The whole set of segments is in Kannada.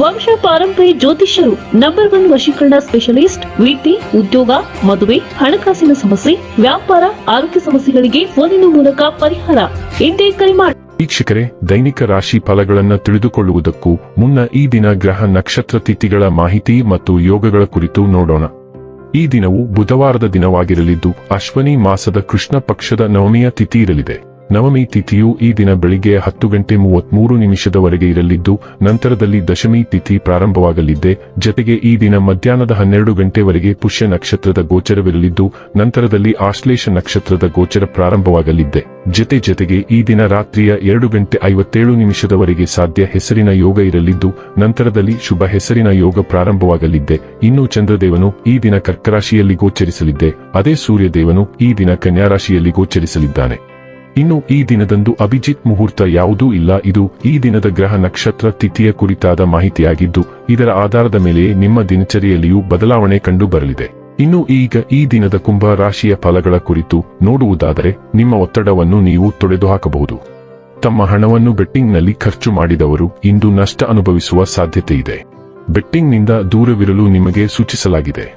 ವಂಶ ಪಾರಂಪರ್ಯ ಜ್ಯೋತಿಷ್ಯರು ನಂಬರ್ ಒನ್ ವಶೀಕರಣ ಸ್ಪೆಷಲಿಸ್ಟ್ ವೃತ್ತಿ ಉದ್ಯೋಗ, ಮದುವೆ, ಹಣಕಾಸಿನ ಸಮಸ್ಯೆ, ವ್ಯಾಪಾರ, ಆರೋಗ್ಯ ಸಮಸ್ಯೆಗಳಿಗೆ ಫೋನಿನ ಮೂಲಕ ಪರಿಹಾರ. ಇಂದೇ ಕರೆ ಮಾಡಿ ವೀಕ್ಷಕರೇ, ದೈನಿಕ ರಾಶಿ ಫಲಗಳನ್ನು ತಿಳಿದುಕೊಳ್ಳುವುದಕ್ಕೂ ಮುನ್ನ ಈ ದಿನ ಗ್ರಹ ನಕ್ಷತ್ರ ತಿಥಿಗಳ ಮಾಹಿತಿ ಮತ್ತು ಯೋಗಗಳ ಕುರಿತು ನೋಡೋಣ. ಈ ದಿನವು ಬುಧವಾರದ ದಿನವಾಗಿರಲಿದ್ದು, ಅಶ್ವನಿ ಮಾಸದ ಕೃಷ್ಣ ಪಕ್ಷದ ನವಮಿಯ ತಿಥಿ ಇರಲಿದೆ. ನವಮಿ ತಿಥಿಯು ಈ ದಿನ ಬೆಳಿಗ್ಗೆ ಹತ್ತು ಗಂಟೆ ಮೂವತ್ಮೂರು ನಿಮಿಷದವರೆಗೆ ಇರಲಿದ್ದು, ನಂತರದಲ್ಲಿ ದಶಮಿ ತಿಥಿ ಪ್ರಾರಂಭವಾಗಲಿದ್ದೆ ಜತೆಗೆ ಈ ದಿನ ಮಧ್ಯಾಹ್ನದ ಹನ್ನೆರಡು ಗಂಟೆವರೆಗೆ ಪುಷ್ಯ ನಕ್ಷತ್ರದ ಗೋಚರವಿರಲಿದ್ದು, ನಂತರದಲ್ಲಿ ಆಶ್ಲೇಷ ನಕ್ಷತ್ರದ ಗೋಚರ ಪ್ರಾರಂಭವಾಗಲಿದ್ದೆ ಜತೆ ಜತೆಗೆ ಈ ದಿನ ರಾತ್ರಿಯ ಎರಡು ಗಂಟೆ ಐವತ್ತೇಳು ನಿಮಿಷದವರೆಗೆ ಸಾಧ್ಯ ಹೆಸರಿನ ಯೋಗ ಇರಲಿದ್ದು, ನಂತರದಲ್ಲಿ ಶುಭ ಹೆಸರಿನ ಯೋಗ ಪ್ರಾರಂಭವಾಗಲಿದ್ದೆ ಇನ್ನು ಚಂದ್ರದೇವನು ಈ ದಿನ ಕರ್ಕರಾಶಿಯಲ್ಲಿ ಗೋಚರಿಸಲಿದ್ದೆ ಅದೇ ಸೂರ್ಯದೇವನು ಈ ದಿನ ಕನ್ಯಾರಾಶಿಯಲ್ಲಿ ಗೋಚರಿಸಲಿದ್ದಾನೆ. ಇನ್ನು ಈ ದಿನದಂದು ಅಭಿಜಿತ್ ಮುಹೂರ್ತ ಯಾವುದೂ ಇಲ್ಲ. ಇದು ಈ ದಿನದ ಗ್ರಹ ನಕ್ಷತ್ರ ತಿಥಿಯ ಕುರಿತಾದ ಮಾಹಿತಿಯಾಗಿದ್ದು, ಇದರ ಆಧಾರದ ಮೇಲೆ ನಿಮ್ಮ ದಿನಚರಿಯಲ್ಲಿಯೂ ಬದಲಾವಣೆ ಕಂಡು ಬರಲಿದೆ ಇನ್ನು ಈಗ ಈ ದಿನದ ಕುಂಭ ರಾಶಿಯ ಫಲಗಳ ಕುರಿತು ನೋಡುವುದಾದರೆ, ನಿಮ್ಮ ಒತ್ತಡವನ್ನು ನೀವು ತೊಡೆದುಹಾಕಬಹುದು. ತಮ್ಮ ಹಣವನ್ನು ಬೆಟ್ಟಿಂಗ್ನಲ್ಲಿ ಖರ್ಚು ಮಾಡಿದವರು ಇಂದು ನಷ್ಟ ಅನುಭವಿಸುವ ಸಾಧ್ಯತೆ ಇದೆ. ಬೆಟ್ಟಿಂಗ್ನಿಂದ ದೂರವಿರಲು ನಿಮಗೆ ಸೂಚಿಸಲಾಗಿದೆ.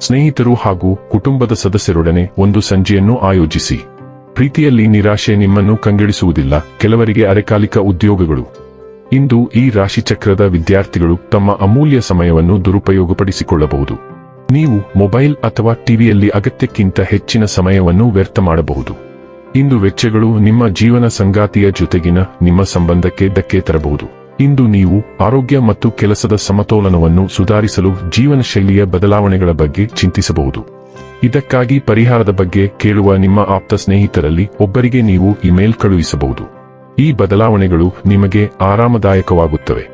ಸ್ನೇಹಿತರು ಹಾಗೂ ಕುಟುಂಬದ ಸದಸ್ಯರೊಡನೆ ಒಂದು ಸಂಜೆಯನ್ನು ಆಯೋಜಿಸಿ. ಪ್ರೀತಿಯಲ್ಲಿ ನಿರಾಶೆ ನಿಮ್ಮನ್ನು ಕಂಗೆಡಿಸುವುದಿಲ್ಲ. ಕೆಲವರಿಗೆ ಅರೆಕಾಲಿಕ ಉದ್ಯೋಗಗಳು. ಇಂದು ಈ ರಾಶಿಚಕ್ರದ ವಿದ್ಯಾರ್ಥಿಗಳು ತಮ್ಮ ಅಮೂಲ್ಯ ಸಮಯವನ್ನು ದುರುಪಯೋಗಪಡಿಸಿಕೊಳ್ಳಬಹುದು. ನೀವು ಮೊಬೈಲ್ ಅಥವಾ ಟಿವಿಯಲ್ಲಿ ಅಗತ್ಯಕ್ಕಿಂತ ಹೆಚ್ಚಿನ ಸಮಯವನ್ನು ವ್ಯರ್ಥ ಮಾಡಬಹುದು. ಇಂದು ವೆಚ್ಚಗಳು ನಿಮ್ಮ ಜೀವನ ಸಂಗಾತಿಯ ಜೊತೆಗಿನ ನಿಮ್ಮ ಸಂಬಂಧಕ್ಕೆ ಧಕ್ಕೆ ತರಬಹುದು. ಇಂದು ನೀವು ಆರೋಗ್ಯ ಮತ್ತು ಕೆಲಸದ ಸಮತೋಲನವನ್ನು ಸುಧಾರಿಸಲು ಜೀವನ ಶೈಲಿಯ ಬದಲಾವಣೆಗಳ ಬಗ್ಗೆ ಚಿಂತಿಸಬಹುದು. ಇದಕ್ಕಾಗಿ ಪರಿಹಾರದ ಬಗ್ಗೆ ಕೇಳುವ ನಿಮ್ಮ ಆಪ್ತ ಸ್ನೇಹಿತರಲ್ಲಿ ಒಬ್ಬರಿಗೆ ನೀವು ಇಮೇಲ್ ಕಳುಹಿಸಬಹುದು. ಈ ಬದಲಾವಣೆಗಳು ನಿಮಗೆ ಆರಾಮದಾಯಕವಾಗುತ್ತವೆ.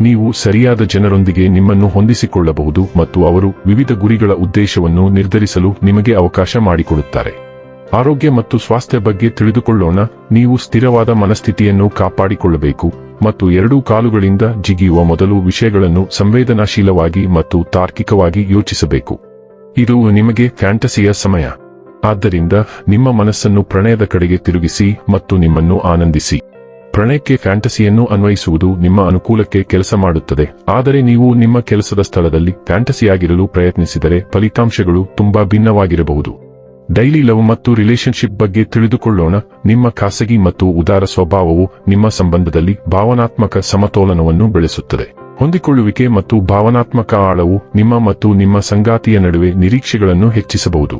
ನೀವು ಸರಿಯಾದ ಜನರೊಂದಿಗೆ ನಿಮ್ಮನ್ನು ಹೊಂದಿಸಿಕೊಳ್ಳಬಹುದು ಮತ್ತು ಅವರು ವಿವಿಧ ಗುರಿಗಳ ಉದ್ದೇಶವನ್ನು ನಿರ್ಧರಿಸಲು ನಿಮಗೆ ಅವಕಾಶ ಮಾಡಿಕೊಡುತ್ತಾರೆ. ಆರೋಗ್ಯ ಮತ್ತು ಸ್ವಾಸ್ಥ್ಯ ಬಗ್ಗೆ ತಿಳಿದುಕೊಳ್ಳೋಣ, ನೀವು ಸ್ಥಿರವಾದ ಮನಸ್ಥಿತಿಯನ್ನು ಕಾಪಾಡಿಕೊಳ್ಳಬೇಕು ಮತ್ತು ಎರಡೂ ಕಾಲುಗಳಿಂದ ಜಿಗಿಯುವ ಮೊದಲು ವಿಷಯಗಳನ್ನು ಸಂವೇದನಾಶೀಲವಾಗಿ ಮತ್ತು ತಾರ್ಕಿಕವಾಗಿ ಯೋಚಿಸಬೇಕು. ಇದು ನಿಮಗೆ ಫ್ಯಾಂಟಸಿಯ ಸಮಯ. ಆದ್ದರಿಂದ ನಿಮ್ಮ ಮನಸ್ಸನ್ನು ಪ್ರಣಯದ ಕಡೆಗೆ ತಿರುಗಿಸಿ ಮತ್ತು ನಿಮ್ಮನ್ನು ಆನಂದಿಸಿ. ಪ್ರಣಯಕ್ಕೆ ಫ್ಯಾಂಟಸಿಯನ್ನು ಅನ್ವಯಿಸುವುದು ನಿಮ್ಮ ಅನುಕೂಲಕ್ಕೆ ಕೆಲಸ ಮಾಡುತ್ತದೆ. ಆದರೆ ನೀವು ನಿಮ್ಮ ಕೆಲಸದ ಸ್ಥಳದಲ್ಲಿ ಫ್ಯಾಂಟಸಿಯಾಗಿರಲು ಪ್ರಯತ್ನಿಸಿದರೆ ಫಲಿತಾಂಶಗಳು ತುಂಬಾ ಭಿನ್ನವಾಗಿರಬಹುದು. ಡೈಲಿ ಲವ್ ಮತ್ತು ರಿಲೇಶನ್ಶಿಪ್ ಬಗ್ಗೆ ತಿಳಿದುಕೊಳ್ಳೋಣ. ನಿಮ್ಮ ಖಾಸಗಿ ಮತ್ತು ಉದಾರ ಸ್ವಭಾವವು ನಿಮ್ಮ ಸಂಬಂಧದಲ್ಲಿ ಭಾವನಾತ್ಮಕ ಸಮತೋಲನವನ್ನು ಬೆಳೆಸುತ್ತದೆ. ಹೊಂದಿಕೊಳ್ಳುವಿಕೆ ಮತ್ತು ಭಾವನಾತ್ಮಕ ಆಳವು ನಿಮ್ಮ ಮತ್ತು ನಿಮ್ಮ ಸಂಗಾತಿಯ ನಡುವೆ ನಿರೀಕ್ಷೆಗಳನ್ನು ಹೆಚ್ಚಿಸಬಹುದು.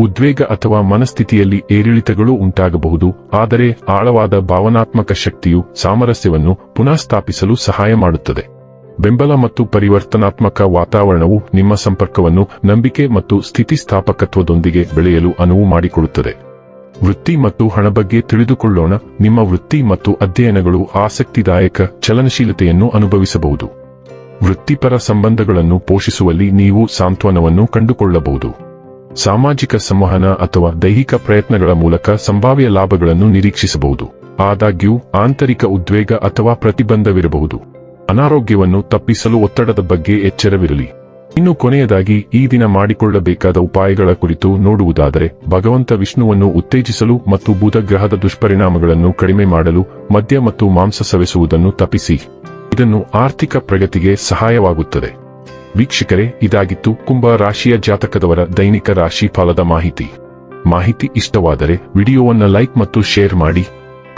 ಉದ್ವೇಗ ಅಥವಾ ಮನಸ್ಥಿತಿಯಲ್ಲಿ ಏರಿಳಿತಗಳು ಉಂಟಾಗಬಹುದು, ಆದರೆ ಆಳವಾದ ಭಾವನಾತ್ಮಕ ಶಕ್ತಿಯು ಸಾಮರಸ್ಯವನ್ನು ಪುನಃಸ್ಥಾಪಿಸಲು ಸಹಾಯ ಮಾಡುತ್ತದೆ. ಬೆಂಬಲ ಮತ್ತು ಪರಿವರ್ತನಾತ್ಮಕ ವಾತಾವರಣವು ನಿಮ್ಮ ಸಂಪರ್ಕವನ್ನು ನಂಬಿಕೆ ಮತ್ತು ಸ್ಥಿತಿಸ್ಥಾಪಕತ್ವದೊಂದಿಗೆ ಬೆಳೆಯಲು ಅನುವು ಮಾಡಿಕೊಡುತ್ತದೆ. ವೃತ್ತಿ ಮತ್ತು ಹಣ ಬಗ್ಗೆ ತಿಳಿದುಕೊಳ್ಳೋಣ. ನಿಮ್ಮ ವೃತ್ತಿ ಮತ್ತು ಅಧ್ಯಯನಗಳು ಆಸಕ್ತಿದಾಯಕ ಚಲನಶೀಲತೆಯನ್ನು ಅನುಭವಿಸಬಹುದು. ವೃತ್ತಿಪರ ಸಂಬಂಧಗಳನ್ನು ಪೋಷಿಸುವಲ್ಲಿ ನೀವು ಸಾಂತ್ವನವನ್ನು ಕಂಡುಕೊಳ್ಳಬಹುದು. ಸಾಮಾಜಿಕ ಸಂವಹನ ಅಥವಾ ದೈಹಿಕ ಪ್ರಯತ್ನಗಳ ಮೂಲಕ ಸಂಭಾವ್ಯ ಲಾಭಗಳನ್ನು ನಿರೀಕ್ಷಿಸಬಹುದು. ಆದಾಗ್ಯೂ, ಆಂತರಿಕ ಉದ್ವೇಗ ಅಥವಾ ಪ್ರತಿಬಂಧವಿರಬಹುದು. ಅನಾರೋಗ್ಯವನ್ನು ತಪ್ಪಿಸಲು ಒತ್ತಡದ ಬಗ್ಗೆ ಎಚ್ಚರವಿರಲಿ. ಇನ್ನು ಕೊನೆಯದಾಗಿ, ಈ ದಿನ ಮಾಡಿಕೊಳ್ಳಬೇಕಾದ ಉಪಾಯಗಳ ಕುರಿತು ನೋಡುವುದಾದರೆ, ಭಗವಂತ ವಿಷ್ಣುವನ್ನು ಉತ್ತೇಜಿಸಲು ಮತ್ತು ಬುಧ ಗ್ರಹದ ದುಷ್ಪರಿಣಾಮಗಳನ್ನು ಕಡಿಮೆ ಮಾಡಲು ಮದ್ಯ ಮತ್ತು ಮಾಂಸ ಸವೆಸುವುದನ್ನು ತಪ್ಪಿಸಿ. ಇದನ್ನು ಆರ್ಥಿಕ ಪ್ರಗತಿಗೆ ಸಹಾಯವಾಗುತ್ತದೆ. ವೀಕ್ಷಕರೇ, ಇದಾಗಿತ್ತು ಕುಂಭ ರಾಶಿಯ ಜಾತಕದವರ ದೈನಿಕ ರಾಶಿ ಫಲದ ಮಾಹಿತಿ. ಮಾಹಿತಿ ಇಷ್ಟವಾದರೆ, ವಿಡಿಯೋವನ್ನು ಲೈಕ್ ಮತ್ತು ಶೇರ್ ಮಾಡಿ.